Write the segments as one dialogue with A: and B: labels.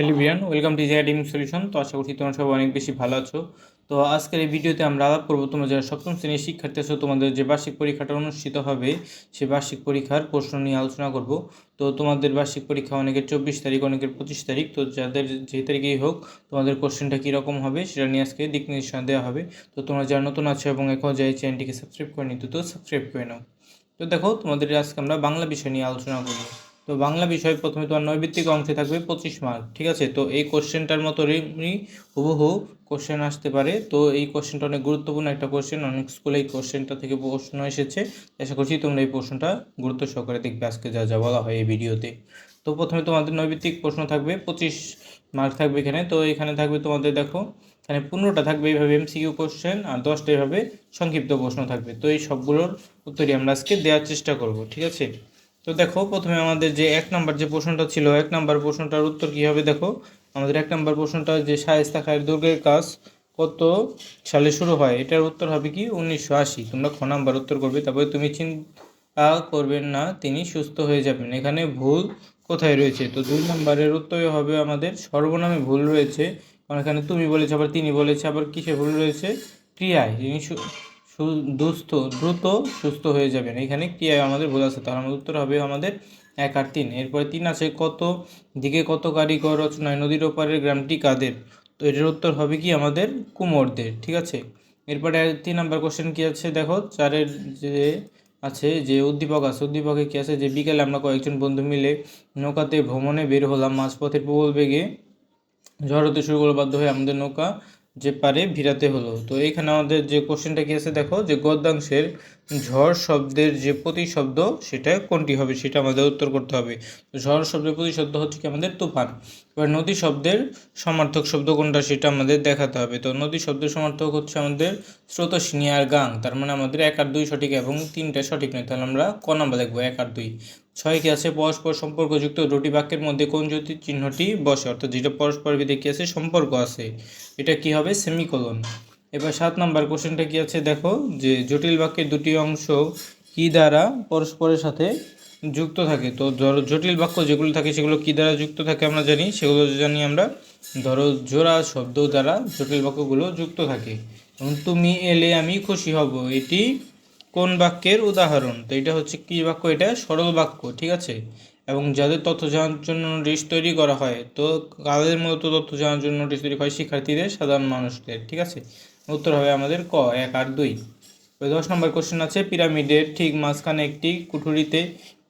A: Hello Beant welcome to জিআইডিম solution তো আশা করছি তোমরা সবাই অনেক বেশি ভালো আছো। তো আজকের এই ভিডিওতে আমরা আলাপ করব তোমরা যারা সপ্তম শ্রেণির শিক্ষার্থী আছো, তোমাদের যে বার্ষিক পরীক্ষাটা অনুষ্ঠিত হবে সেই বার্ষিক পরীক্ষার প্রশ্ন নিয়ে আলোচনা করব। তো তোমাদের বার্ষিক পরীক্ষা অনেকের চব্বিশ তারিখ, অনেকের পঁচিশ তারিখ। তো যাদের যে তারিখেই হোক, তোমাদের কোশ্চেনটা কীরকম হবে, সেটা নিয়ে আজকে দিক নির্দেশনা দেওয়া হবে। তো তোমরা যারা নতুন আছো এবং এখন যাই চ্যানেলটিকে সাবস্ক্রাইব করে নিতে তো সাবস্ক্রাইব করে নাও। তো দেখো, তোমাদের আজকে আমরা বাংলা বিষয় নিয়ে আলোচনা করব। তো বাংলা বিষয় প্রথমে তোমার নৈবিত্তিক অংশে থাকবে পঁচিশ মার্ক ঠিক আছে? তো এই কোশ্চেনটার মতো হুবহু কোশ্চেন আসতে পারে। তো এই কোশ্চেনটা অনেক গুরুত্বপূর্ণ একটা কোশ্চেন অনেক স্কুলে এই কোশ্চেনটা থেকে প্রশ্ন এসেছে। আশা করছি তোমরা এই প্রশ্নটা গুরুত্ব সহকারে দেখবে আজকে যা যা বলা হয় এই ভিডিওতে তো প্রথমে তোমাদের নৈবিত্তিক প্রশ্ন থাকবে, পঁচিশ মার্ক থাকবে এখানে। তো এখানে থাকবে তোমাদের দেখো, এখানে পনেরোটা থাকবে এইভাবে এমসিকিউ কোশ্চেন আর দশটা এইভাবে সংক্ষিপ্ত প্রশ্ন থাকবে। তো এই সবগুলোর উত্তরই আমরা আজকে দেওয়ার চেষ্টা করব, ঠিক আছে? তো দেখো, প্রথমে আমাদের যে এক নাম্বার যে প্রশ্নটা ছিল, এক নাম্বার প্রশ্নটার উত্তর কী হবে দেখো? আমাদের এক নাম্বার প্রশ্নটা যে শায়েস্তা খায়ের দুর্গের কাজ কত সালে শুরু হয়? এটার উত্তর হবে কি উনিশশো আশি। তোমরা খ নাম্বার উত্তর করবে, তারপরে তুমি চিন্তা করবেন না, তিনি সুস্থ হয়ে যাবেন। এখানে ভুল কোথায় রয়েছে? তো দুই নম্বরের উত্তরে হবে আমাদের সর্বনামে ভুল রয়েছে। কারণ এখানে তুমি বলেছে, আবার তিনি বলেছে, আবার কিসে ভুল রয়েছে? ক্রিয়ায়। তিনি দুস্থ, দ্রুত সুস্থ হয়ে যাবেন। এখানে ক্রিয়ায় আমাদের ভুল আছে। তাহলে আমাদের উত্তর হবে আমাদের এক আর তিন। এরপরে তিন আছে কত? দিকে কত কারিগর রচনায় নদীর ওপারের গ্রামটি কাদের? তো এটার উত্তর হবে কি আমাদের কুমোরদের, ঠিক আছে? এরপরে তিন নাম্বার কোশ্চেন কি আছে? দেখো, চারের যে আছে, যে উদ্দীপক আছে, উদ্দীপকে কী আছে? যে বিকেলে আমরা কয়েকজন বন্ধু মিলে নৌকাতে ভ্রমণে বের হলাম। মাঝপথের প্রবল বেগে ঝড় হতে শুরু করল, বাধ্য হয়ে আমাদের নৌকা যে পারে ভিড়াতে হলো। তো এইখানে আমাদের যে কোশ্চেনটা কি আছে দেখো? যে গদ্যাংশের ঝড় শব্দের যে প্রতিশব্দ, সেটা কোনটি হবে? সেটা আমাদের উত্তর করতে হবে। তো ঝড় শব্দের প্রতিশব্দ হচ্ছে কি আমাদের তুফান। এবার নদী শব্দের সমার্থক শব্দ কোনটা, সেটা আমাদের দেখাতে হবে। তো নদী শব্দের সমার্থক হচ্ছে আমাদের স্রোতস্বিনী আর গাং। তার মানে আমাদের এক আর দুই সঠিক এবং তিনটা সঠিক নয়। তাহলে আমরা ক নাম্বার লিখব এক আর দুই। ছয় কি আছে? পরস্পর সম্পর্কযুক্ত দুটি বাক্যের মধ্যে কোন জ্যোতি চিহ্নটি বসে? অর্থাৎ যেটা পরস্পর ভিতরে কি আছে? সম্পর্ক আছে। এটা কি হবে? সেমিকোলন। এবার সাত নাম্বার কোশ্চেনটা কি আছে? দেখো, যে জটিল বাক্যের দুটি অংশ কি দ্বারা পরস্পরের সাথে যুক্ত থাকে? তো ধরো, জটিল বাক্য যেগুলো থাকে, সেগুলো কি দ্বারা যুক্ত থাকে আমরা জানি? সেগুলো জানি আমরা, ধরো, জোড়া শব্দ দ্বারা জটিল বাক্যগুলো যুক্ত থাকে। এবং তুমি এলে আমি খুশি হব। এটি কোন বাক্যের উদাহরণ? তো এটা হচ্ছে কি বাক্য? এটা সরল বাক্য, ঠিক আছে? এবং যাদের তথ্য জানার জন্য নোটিশ তৈরি করা হয়, তো কাদের মূলত তথ্য জানার জন্য নোটিশ তৈরি হয়? শিক্ষার্থীদের, সাধারণ মানুষদের, ঠিক আছে? উত্তর হবে আমাদের ক, এক আর দুই। দশ নম্বর কোশ্চেন আছে, পিরামিডের ঠিক মাঝখানে একটি কুঠুরিতে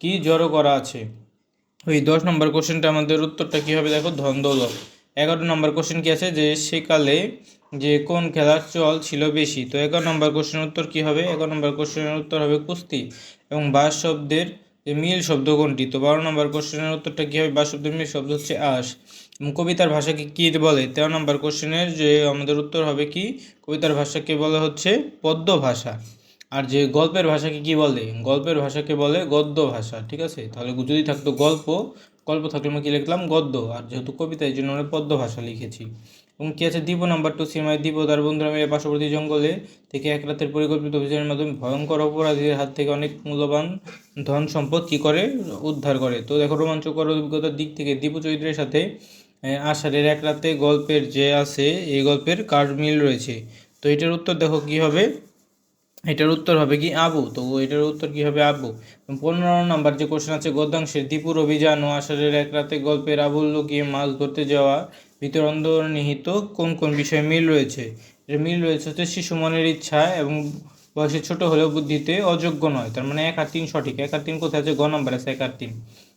A: কি জড়ো করা আছে? ওই দশ নম্বর কোশ্চেনটা আমাদের উত্তরটা কী হবে দেখো ধন দৌলত এগারো নম্বর কোশ্চেন কী আছে? যে সেকালে যে কোন খেলার চল ছিল বেশি? তো এগারো নম্বর কোশ্চেনের উত্তর কী হবে? এগারো নম্বর কোশ্চেনের উত্তর হবে কুস্তি এবং বাস শব্দের মিল শব্দ কোনটি? তো বারো নম্বর কোশ্চেনের উত্তরটা কী হবে? বাস শব্দের মিল শব্দ হচ্ছে আশ এবং কবিতার ভাষাকে কী বলে? তেরো নম্বর কোশ্চেনের যে আমাদের উত্তর হবে কি? কবিতার ভাষাকে বলে হচ্ছে পদ্য ভাষা আর যে গল্পের ভাষাকে কি বলে? গল্পের ভাষাকে বলে গদ্য ভাষা ঠিক আছে? তাহলে যদি থাকতো গল্প গল্প থাকলে আমরা কী লিখলাম? গদ্য। আর যেহেতু কবিতা, এই জন্য আমরা পদ্য ভাষা লিখেছি। এবং কী আছে? দ্বীপ নাম্বার টু সিনেমায় দ্বীপ তার বন্ধুরা মিলে পার্শ্ববর্তী জঙ্গলে থেকে এক রাতের পরিকল্পিত অভিযানের মাধ্যমে ভয়ঙ্কর অপরাধীদের হাত থেকে অনেক মূল্যবান ধন সম্পদ কী করে? উদ্ধার করে। তো দেখো, রোমাঞ্চকর অভিজ্ঞতার দিক থেকে দীপু চরিত্রের সাথে আষাঢ়ের এক রাতে গল্পের যে আছে, এই গল্পের কার মিল রয়েছে? তো এটার উত্তর দেখো, কি হবে? এটার উত্তর হবে কি আবু? তো এটার উত্তর কি হবে আবু? পনেরো নম্বর যে কোশ্চেন আছে, গদ্যাংশের দীপুর অভিযান ও আষাঢ়ের এক রাতে গল্পের আবুল লুকিয়ে মাছ ধরতে যাওয়া ভিতর অন্তর্নিহিত কোন কোন বিষয়ে মিল রয়েছে? মিল রয়েছে হচ্ছে শিশু মনের ইচ্ছা এবং বয়সে ছোট হলেও বুদ্ধিতে অযোগ্য নয়। তার মানে এক আর তিন সঠিক। এক আর তিন কোথায় আছে? গ নাম্বার আছে এক আর তিন।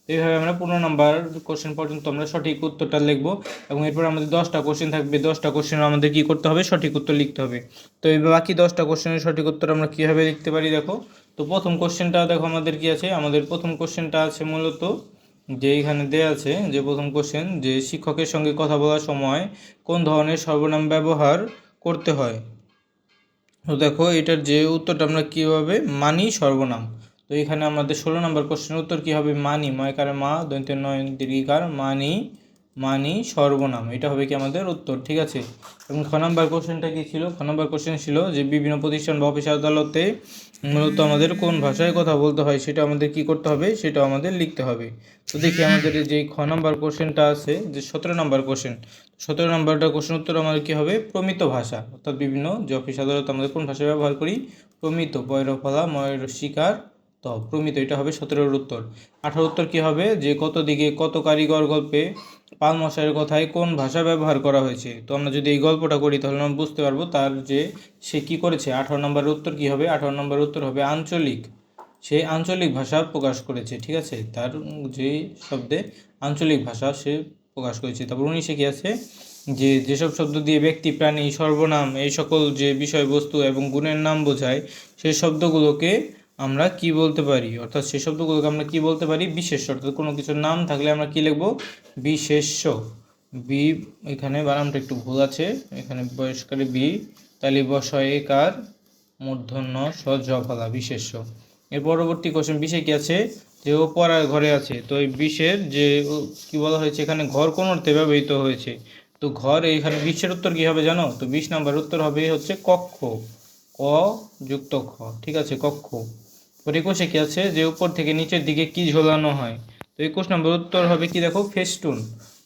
A: এইভাবে আমরা পনেরো নাম্বার কোশ্চেন পর্যন্ত আমরা সঠিক উত্তরটা লিখব এবং এরপর আমাদের দশটা কোশ্চেন থাকবে। দশটা কোশ্চেন আমাদের কী করতে হবে? সঠিক উত্তর লিখতে হবে। তো এই বাকি দশটা কোশ্চেনের সঠিক উত্তর আমরা কীভাবে লিখতে পারি? দেখো। তো প্রথম কোশ্চেনটা দেখো আমাদের কী আছে? আমাদের প্রথম কোশ্চেনটা আছে মূলত যে এখানে দেওয়া আছে, যে প্রথম কোশ্চেন যে শিক্ষকের সঙ্গে কথা বলার সময় কোন ধরনের সর্বনাম ব্যবহার করতে হয়? তো দেখো, এটার যে উত্তরটা আমরা কীভাবে, মানি সর্বনাম। তো এখানে আমাদের ষোলো নম্বর কোশ্চেনের উত্তর কী হবে? মানি, ময়কারে মা দৈন্তের নয় দীর্ঘিকার, মানি মানি সর্বনাম। এটা হবে কি আমাদের উত্তর, ঠিক আছে? এবং খ নম্বর কোশ্চেনটা কী ছিল? খ নম্বর কোশ্চেন ছিল যে বিভিন্ন প্রতিষ্ঠান বা অফিস আদালতে মূলত আমাদের কোন ভাষায় কথা বলতে হয় সেটা আমাদের কি করতে হবে সেটা আমাদের লিখতে হবে। তো দেখি আমাদের যে খ নাম্বার কোশ্চেনটা আছে, যে সতেরো নাম্বার কোশ্চেন সতেরো নাম্বারটা কোশ্চেন উত্তর আমাদের কী হবে? প্রমিত ভাষা। অর্থাৎ বিভিন্ন যে অফিস আদালত আমাদের কোন ভাষা ব্যবহার করি? প্রমিত বৈরফলা ময়ূর, শিকার, তো। প্রমিত, এটা হবে সতেরোর উত্তর। আঠারো উত্তর কী হবে? যে কত দিকে কত কারিগর গল্পে পাল মশাইয়ের কথায় কোন ভাষা ব্যবহার করা হয়েছে? তো আমরা যদি এই গল্পটা করি, তাহলে আমরা বুঝতে পারব তার যে সে কি করেছে। আঠারো নম্বরের উত্তর কি হবে? আঠারো নম্বরের উত্তর হবে আঞ্চলিক। সে আঞ্চলিক ভাষা প্রকাশ করেছে, ঠিক আছে? তার যে শব্দে আঞ্চলিক ভাষা সে প্রকাশ করেছে। তারপর উনিশে কি আছে? যে যেসব শব্দ দিয়ে ব্যক্তি, প্রাণী, সর্বনাম, এই সকল যে বিষয়বস্তু এবং গুণের নাম বোঝায় সেই শব্দগুলোকে আমরা কি বলতে পারি? অর্থাৎ সেই শব্দগুলোকে আমরা কি বলতে পারি? বিশেষ অর্থাৎ কোনো কিছুর নাম থাকলে আমরা কি লিখব? বিশেষ্য। বি, এখানে বানামটা একটু ভুল আছে। এখানে বয়স্কারে বি তালি বসয়ে কার মূর্ধন্য সজফলা বিশেষ্য। এর পরবর্তী কোশ্চেন বিশে কি আছে? যে ও পড়ার ঘরে আছে। তো এই বিশের যে কি বলা হয়েছে? এখানে ঘর কোন অর্থে ব্যবহৃত হয়েছে? তো ঘর, এখানে বিশের উত্তর কি হবে জানো? তো বিশ নাম্বার উত্তর হবে হচ্ছে কক্ষ। ক যুক্ত খ। ঠিক আছে, কক্ষ। পরে একুশে কি আছে, যে উপর থেকে নিচের দিকে কি ঝোলানো হয়? তো একুশ নম্বর উত্তর হবে কি দেখো? ফেস্টুন।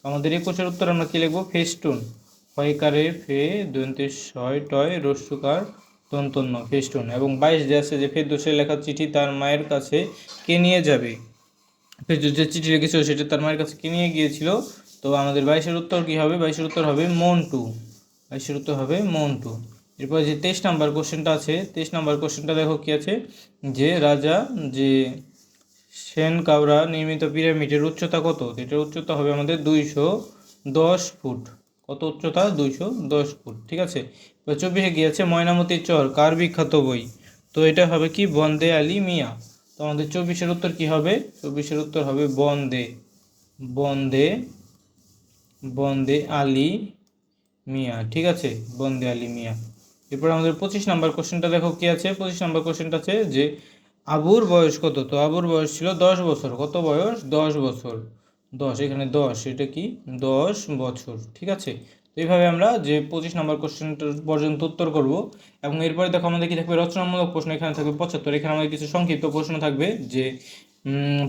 A: আমাদের একুশের উত্তর আমরা কি লিখব? ফেস্টুন। হয়কারে ফে দন্তের ছয় টয় রস্যকার দন্তন্য ফেস্টুন। এবং বাইশ যে আছে, যে ফেরদোসের লেখা চিঠি তার মায়ের কাছে কে নিয়ে যাবে? ফেরদৌস যে চিঠি লিখেছিল, সেটা তার মায়ের কাছে কে নিয়ে গিয়েছিল? তো আমাদের বাইশের উত্তর কি হবে? বাইশের উত্তর হবে মন্টু। বাইশের উত্তর হবে মন্টু। এরপর যে তেইশ নাম্বার কোশ্চেনটা আছে, তেইশ নাম্বার কোশ্চেনটা দেখো কি আছে? যে রাজা, যে সেন কাবরা নির্মিত পিরামিডের উচ্চতা কত? এটার উচ্চতা হবে আমাদের দুইশো দশ ফুট। কত উচ্চতা? দুইশো দশ ফুট, ঠিক আছে? এবার চব্বিশে গিয়েছে ময়নামতির চর, কার বিখ্যাত বই? তো এটা হবে কি? বন্দে আলী মিয়া। তো আমাদের চব্বিশের উত্তর কি হবে? চব্বিশের উত্তর হবে বন্দে বন্দে বন্দে আলী মিয়া, ঠিক আছে? বন্দে আলী মিয়া। এরপর আমাদের পঁচিশ নাম্বার কোশ্চেনটা দেখো কি আছে? পঁচিশ নাম্বার কোশ্চেনটা আছে যে, আবুর বয়স কত? তো আবুর বয়স ছিল দশ বছর। কত বয়স? দশ বছর। দশ, এখানে দশ, এটা কি? দশ বছর, ঠিক আছে? তো এইভাবে আমরা যে পঁচিশ নম্বর কোশ্চেনটা পর্যন্ত উত্তর করব। এবং এরপরে দেখো আমাদের কি থাকবে? রচনামূলক প্রশ্ন এখানে থাকবে পঁচাত্তর। এখানে আমাদের কিছু সংক্ষিপ্ত প্রশ্ন থাকবে যে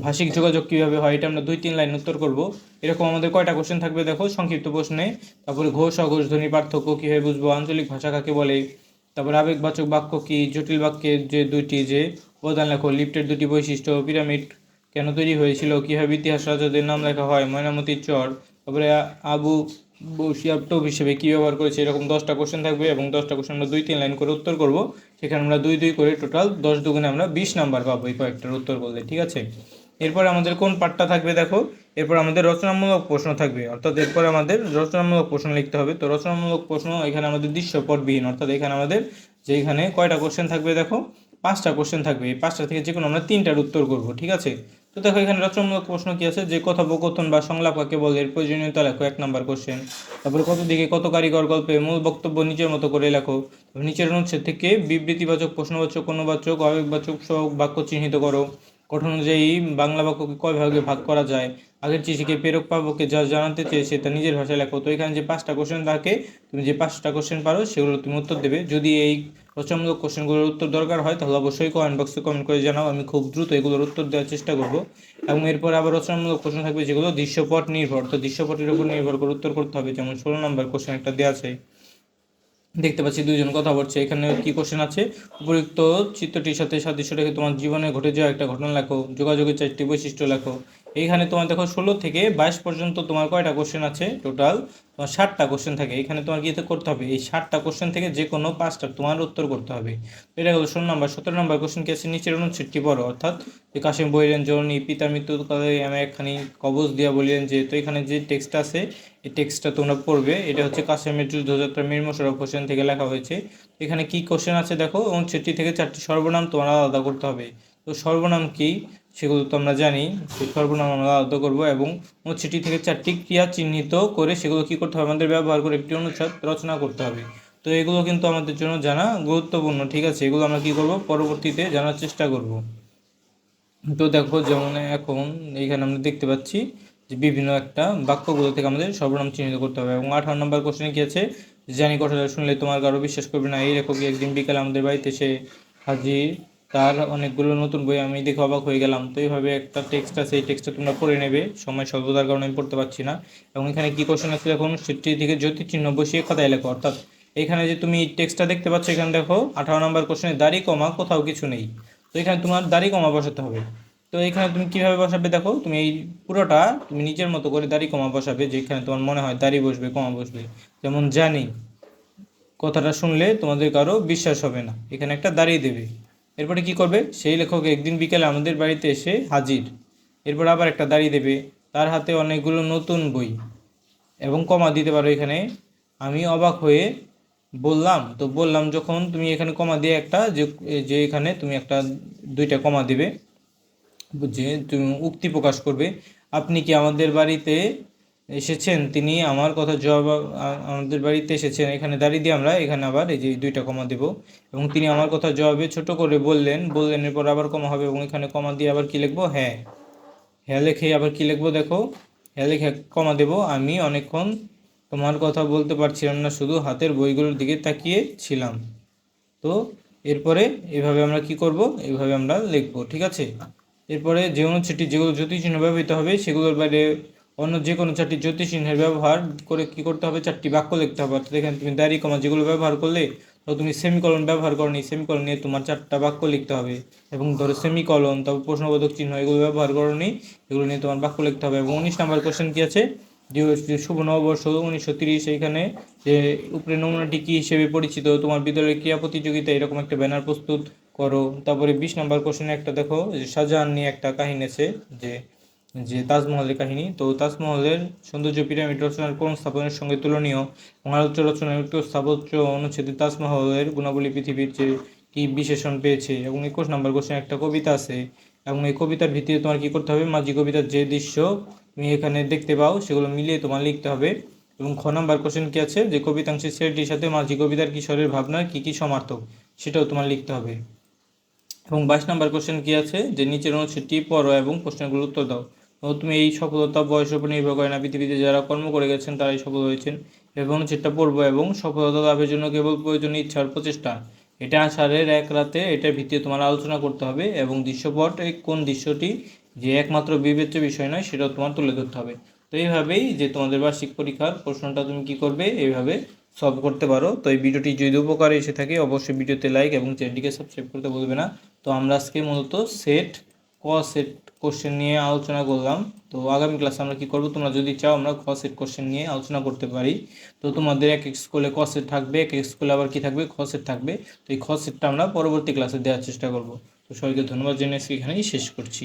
A: ভাষিক যোগাযোগ কীভাবে হয়, এটা আমরা দুই তিন লাইন উত্তর করব। এরকম আমাদের কয়টা কোশ্চেন থাকবে দেখো, সংক্ষিপ্ত প্রশ্নে। তারপরে ঘোষ, অঘোষ, ধ্বনি, পার্থক্য কীভাবে বুঝব, আঞ্চলিক ভাষা কাকে বলে? তারপরে আবেগবাচক বাক্য কি, জটিল বাক্যের যে দুইটি যে উপাদান লেখো লিফটের দুটি বৈশিষ্ট্য, পিরামিড কেন তৈরি হয়েছিল, কীভাবে ইতিহাস রাজাদের নাম লেখা হয়, ময়নামতির চর, তারপরে আবু বসিয়াব টোপ হিসেবে কী ব্যবহার করেছে? এরকম দশটা কোশ্চেন থাকবে এবং দশটা কোশ্চেন আমরা দুই, তিন লাইন করে উত্তর করব। সেখানে আমরা দুই দুই করে টোটাল দশ দুগুণে আমরা বিশ নাম্বার পাবো এই কয়েকটার উত্তর করলে ঠিক আছে? এরপর আমাদের কোন পার্টটা থাকবে দেখো? এরপর আমাদের রচনামূলক প্রশ্ন থাকবে, অর্থাৎ এরপর আমাদের রচনামূলক প্রশ্ন লিখতে হবে। তো রচনামূলক প্রশ্ন এখানে আমাদের দৃশ্যপটবিহীন, অর্থাৎ এখানে আমাদের যে এখানে কয়টা কোশ্চেন থাকবে দেখো? পাঁচটা কোশ্চেন থাকবে। এই পাঁচটা থেকে যে কোনো আমরা তিনটার উত্তর করব, ঠিক আছে? তো দেখো, এখানে রচনামূলক প্রশ্ন কি আছে? যে কথোপকথন বা সংলাপ কাকে বলে? এর প্রয়োজনীয়তা লেখো, এক নাম্বার কোশ্চেন তারপরে কত দিকে কত কারিগর গল্পে মূল বক্তব্য নিজের মতো করে লেখো? নিচের অনুচ্ছেদ থেকে বিবৃতিবাচক, প্রশ্নবাচক, অনুবাচক আবেগবাচক সহ বাক্য চিহ্নিত করো। গঠন অনুযায়ী বাংলা বাক্যকে কয় ভাগে ভাগ করা যায়? আগের চিঠিকে প্রেরক পাবকে যা জানাতে চেয়েছে তা নিজের ভাষায় লেখো। তো এখানে যে পাঁচটা কোশ্চেন থাকে, তুমি যে পাঁচটা কোশ্চেন পারো, সেগুলো তুমি উত্তর দেবে। যদি এই রচনামূলক কোশ্চেনগুলোর উত্তর দরকার হয়, তাহলে অবশ্যই কমেন্ট বক্সে কমেন্ট করে জানাও। আমি খুব দ্রুত এগুলোর উত্তর দেওয়ার চেষ্টা করব। এবং এরপর আবার রচনামূলক কোশ্চেন থাকবে, যেগুলো দৃশ্যপট নির্ভর। তো দৃশ্যপটের উপর নির্ভর করে উত্তর করতে হবে। যেমন ষোলো নম্বর কোশ্চেন একটা দেওয়া আছে। দেখতে পাচ্ছি দুইজন কথা বলছে। এখানে কি কোশ্চেন আছে? উপযুক্ত চিত্রটির সাথে সাদৃশ্য রেখে তোমার জীবনে ঘটে যাওয়া একটা ঘটনা লেখো। যোগাযোগের চারটি বৈশিষ্ট্য লেখো। এইখানে তোমার দেখো ষোলো থেকে বাইশ পর্যন্ত তোমার কয়টা কোশ্চেন আছে টোটাল তোমার ষাটটা কোশ্চেন থাকে। এখানে তোমার কি করতে হবে। এই ষাটটা কোশ্চেন থেকে যে কোনো পাঁচটা তোমার উত্তর করতে হবে। এটা হলো ষোলো নম্বর সতেরো নম্বর কোশ্চেন কি আছে? নিচের অনুচ্ছেদটি পড়ো, অর্থাৎ যে কাশিম বলিলেন জননী পিতার মৃত্যুকালে আমি একখানি কবজ দিয়া বলিলেন যে, তো এখানে যে টেক্সট আছে, এই টেক্সটটা তোমরা পড়বে, এটা হচ্ছে কাসেমের যুদ্ধযাত্রা মীর মোশাররফ হোসেন থেকে লেখা হয়েছে। এখানে কি কোশ্চেন আছে দেখো? অনুচ্ছেদটি থেকে চারটি সর্বনাম তোমার আলাদা করতে হবে। তো সর্বনাম কি? সেগুলো তো আমরা জানি। সেই সর্বনাম আমরা আলাদা করব এবং অনুচ্ছেদটি থেকে চারটি ক্রিয়া চিহ্নিত করে সেগুলো কি করতে হবে? আমাদের ব্যবহার করে একটি অনুচ্ছেদ রচনা করতে হবে। তো এগুলো কিন্তু আমাদের জন্য জানা গুরুত্বপূর্ণ, ঠিক আছে? এগুলো আমরা কি করব? পরবর্তীতে জানার চেষ্টা করব। তো দেখো, যেমন এখন এইখানে আমরা দেখতে পাচ্ছি যে বিভিন্ন একটা বাক্যগুলো থেকে আমাদের সর্বনাম চিহ্নিত করতে হবে। এবং আঠারো নম্বর কোশ্চেনে কি আছে? জানি কথাটা শুনলে তোমার কারও বিশ্বাস করবে না। এই লেখক একদিন বিকালে আমাদের বাড়িতে সে হাজির তার অনেকগুলো নতুন বই আমি দেখে অবাক হয়ে গেলাম। তো এইভাবে একটা টেক্সট আছে, এই টেক্সটটা তোমরা পড়ে নেবে। সময় স্বল্পতার কারণে আমি পড়তে পারছি না। এবং এখানে কি কোশ্চেন আছে দেখুন সেটি থেকে জ্যোতি চিহ্ন বসিয়ে খাতায় লেখো, অর্থাৎ এখানে যে তুমি টেক্সটটা দেখতে পাচ্ছ এখানে দেখো, আঠারো নম্বর কোশ্চেনে দাড়ি কমা, কোথাও কিছু নেই। তো এখানে তোমার দাড়ি কমা বসাতে হবে। তো এখানে তুমি কীভাবে বসাবে দেখো, তুমি এই পুরোটা তুমি নিজের মতো করে দাড়ি কমা বসাবে, যেখানে তোমার মনে হয় দাড়ি বসবে, কমা বসবে। যেমন জানি, কথাটা শুনলে তোমাদের কারও বিশ্বাস হবে না। এখানে একটা দাঁড়িয়ে দেবে। এরপরে কি করবে? সেই লেখক একদিন বিকেলে আমাদের বাড়িতে এসে হাজির। এরপর আবার একটা দাঁড়িয়ে দেবে। তার হাতে অনেকগুলো নতুন বই। এবং কমা দিতে পারো এখানে। আমি অবাক হয়ে বললাম, তো বললাম যখন তুমি এখানে কমা দিয়ে একটা যে যে এখানে তুমি একটা দুইটা কমা দেবে, যে তুমি উক্তি প্রকাশ করবে। আপনি কি আমাদের বাড়িতে এসেছেন, তিনি আমার কথা জবাব আমাদের বাড়িতে এসেছেন। এখানে দাঁড়িয়ে দিয়ে আমরা, এখানে আবার এই যে দুইটা কমা দেব। এবং তিনি আমার কথা জবাবে ছোট করে বললেন বললেন এরপর আবার কমা হবে এবং এখানে কমা দিয়ে আবার কি লিখব? হ্যাঁ। হ্যাঁ লেখে আবার কি লিখব দেখো? হ্যাঁ লেখে কমা দেব। আমি অনেকক্ষণ তোমার কথা বলতে পারছিলাম না, শুধু হাতের বইগুলোর দিকে তাকিয়ে ছিলাম তো এরপরে এভাবে আমরা কি করব? এভাবে আমরা লিখব, ঠিক আছে? এরপরে যে অনুচ্ছেদটি যেগুলো জ্যোতিষচিহ্ন ব্যবহৃত হবে, সেগুলোর বাইরে অন্য যে কোনো চারটি জ্যোতিষচিহ্নের ব্যবহার করে কি করতে হবে? চারটি বাক্য লিখতে হবে। অর্থাৎ এখানে তুমি দাড়ি কমা যেগুলো ব্যবহার করলে তো তুমি সেমিকলন ব্যবহার করনি সেমিকলন নিয়ে তোমার চারটা বাক্য লিখতে হবে। এবং ধরো সেমিকলন তারপর প্রশ্নবোধক চিহ্ন, এগুলো ব্যবহার করনি, এগুলো নিয়ে তোমার বাক্য লিখতে হবে। এবং উনিশ নাম্বার কোশ্চেন কি আছে? যে শুভ নববর্ষ উনিশশো তিরিশ, এইখানে যে উপরে নমুনাটি কি হিসেবে পরিচিত? তোমার বিদ্যালয়ের ক্রীড়া প্রতিযোগিতা এরকম একটা ব্যানার প্রস্তুত করো। তারপরে বিশ নাম্বার কোশ্চেনে একটা দেখো, যে শাহজাহান নিয়ে একটা কাহিনী আছে, যে যে তাজমহলের কাহিনী। তো তাজমহলের সৌন্দর্য পিরামিড রচনার কোন স্থাপনের সঙ্গে তুলনীয়? এবং আলোচ্য রচনার একটু স্থাপত্য অনুচ্ছেদে তাজমহলের গুণাবলী পৃথিবীর যে কি বিশেষণ পেয়েছে? এবং একুশ নাম্বার কোশ্চেন একটা কবিতা আছে। এবং এই কবিতার ভিত্তিতে তোমার কি করতে হবে? মাঝি কবিতার যে দৃশ্য তুমি এখানে দেখতে পাও, সেগুলো মিলিয়ে তোমার লিখতে হবে। এবং খ নাম্বার কোশ্চেন কি আছে? যে কবিতাংশের ছেলেটির সাথে মাঝি কবিতার কিশোরের ভাবনার কি কি সমার্থক, সেটাও তোমার লিখতে হবে। এবং বাইশ নাম্বার কোশ্চেন কি আছে? যে নিচের অনুচ্ছেদটি পড়ো এবং প্রশ্নগুলোর উত্তর দাও। তুমি এই সফলতা বয়সের উপর নির্ভর করে না। পৃথিবীতে যারা কর্ম করে গেছেন, তারাই সফল হয়েছেন। এবং অনুচ্ছেদটা পড়ব এবং সফলতা লাভের জন্য কেবল প্রয়োজন ইচ্ছার প্রচেষ্টা। এটা আষাঢ়ের এক রাতে, এটার ভিত্তিতে তোমার আলোচনা করতে হবে এবং দৃশ্যপট এই কোন দৃশ্যটি যে একমাত্র বিবেচ্য বিষয় নয়, সেটাও তোমার তুলে ধরতে হবে। তো এইভাবেই যে তোমাদের বার্ষিক পরীক্ষার প্রশ্নটা তুমি কি করবে, এইভাবে সলভ করতে পারো। তো এই ভিডিওটি যদি উপকারে এসে থাকে, অবশ্যই ভিডিওতে লাইক এবং চ্যানেলটিকে সাবস্ক্রাইব করতে বলবে না। তো আমরা আজকে মূলত সেট ক সেট কোশ্চেন নিয়ে আলোচনা করলাম। তো আগামী ক্লাসে আমরা কি করব? তোমরা যদি চাও, আমরা ক সেট কোশ্চেন নিয়ে আলোচনা করতে পারি। তো তোমাদের এক এক স্কুলে ক সেট থাকবে, এক এক স্কুলে আবার কি থাকবে? খ সেট থাকবে। তো এই খ সেটটা আমরা পরবর্তী ক্লাসে দেওয়ার চেষ্টা করব। তো সবাইকে ধন্যবাদ আজকে এখানেই শেষ করছি।